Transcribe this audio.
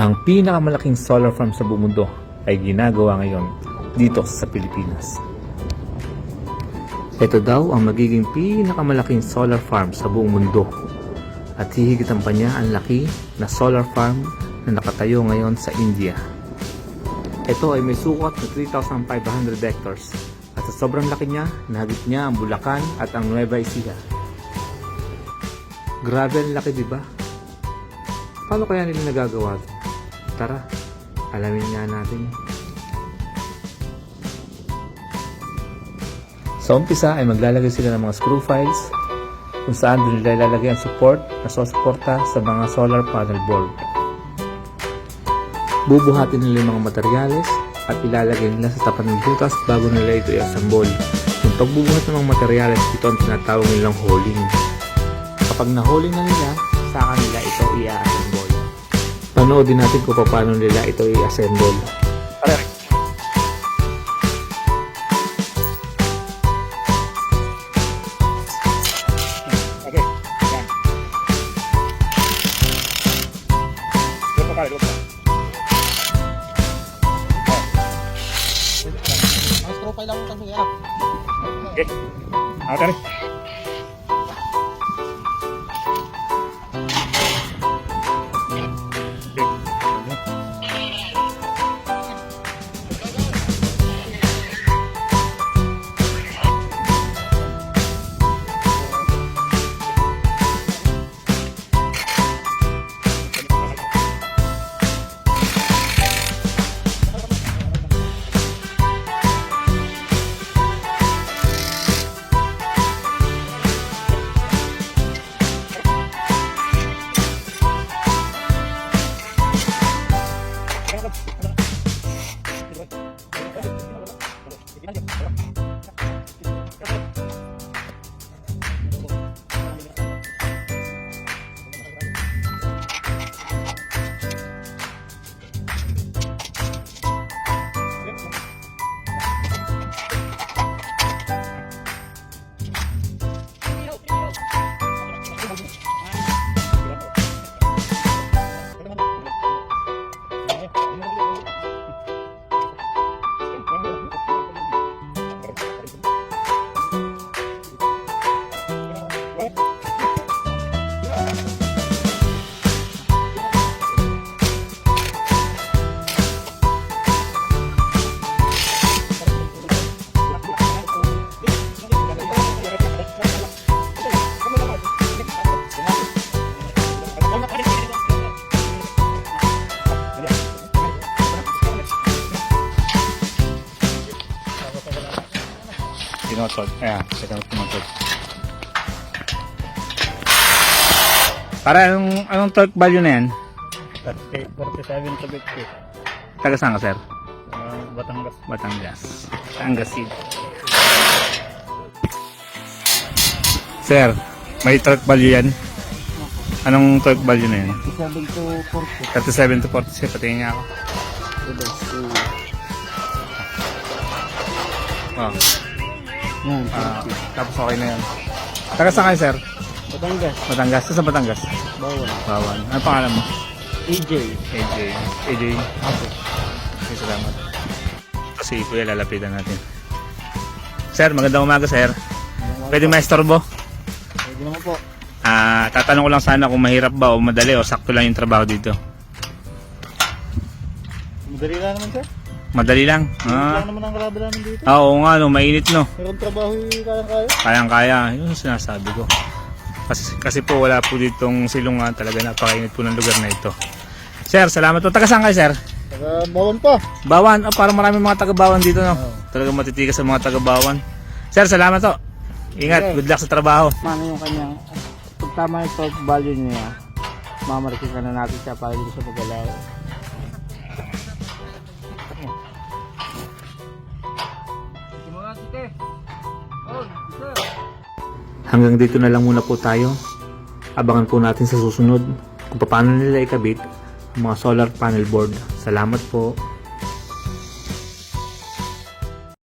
Ang pinakamalaking solar farm sa buong mundo ay ginagawa ngayon dito sa Pilipinas. Ito daw ang magiging pinakamalaking solar farm sa buong mundo. At hihigitan pa niya ang laki na solar farm na nakatayo ngayon sa India. Ito ay may sukat na 3,500 hectares at sa sobrang laki niya, nahagip niya ang Bulacan at ang Nueva Ecija. Grabe ang laki, di ba? Paano kaya nila nagagawa ito? Tara, alamin nga natin. Sa umpisa ay maglalagay sila ng mga screw files kung saan doon nila ilalagay ang support na susuporta sa mga solar panel board. Bubuhatin nila yung mga materyales at ilalagay nila sa tapat ng butas bago nila ito i-assemble. Yung pagbubuhat ng mga materyales, ito ang tinatawag nilang hauling. Kapag na-hauling na nila, saka nila ito i-assemble. Panoodin natin kung paano nila ito i-assemble. Okay, yan. Tinotod. Ayan, second tinotod. Para anong, anong torque value na yan? 47 to 50. Taga saan ka, sir? Uh, Batangas. Batangas. Batangas City. Sir, may torque value yan? Anong torque value na yan? 47 to 40. 37 to 46, patingin niya ako. Oh, Yan, ah, tapos okay na yan. Taga saan kayo, sir? Batangas. Batangas? Saan sa Batangas? Bawal. Bawan. Ano pangalan mo? AJ. AJ. AJ. Ako. Okay, salamat. Kasi kuya, lalapitan natin. Sir, magandang umaga, sir. Pwede maestorbo? Pwede naman po. Ah, tatanong ko lang sana kung mahirap ba o madali o sakto lang yung trabaho dito. Madali lang naman sir. Madali lang. Ah. Ah, lang naman ang grabe namin dito. ah oo nga, no, mainit no. Meron trabaho yung kaya-kaya. Kayang-kaya, yun yung sinasabi ko. Kasi, kasi po wala po ditong silungan, talaga napakainit po ng lugar na ito. Sir, salamat po. Taga saan kayo, sir? Saka bawon pa. Bawan, oh, parang maraming mga taga-bawan dito, no? Oo. Talagang matitigas sa mga taga-bawan. Sir, salamat to. Ingat, good luck sa trabaho. Mano yung kanyang, pag tama yung value niya, mamarikin ka na natin siya para dito sa pagalaw. Hanggang dito na lang muna po tayo. Abangan po natin sa susunod kung paano nila ikabit ang mga solar panel board. Salamat po.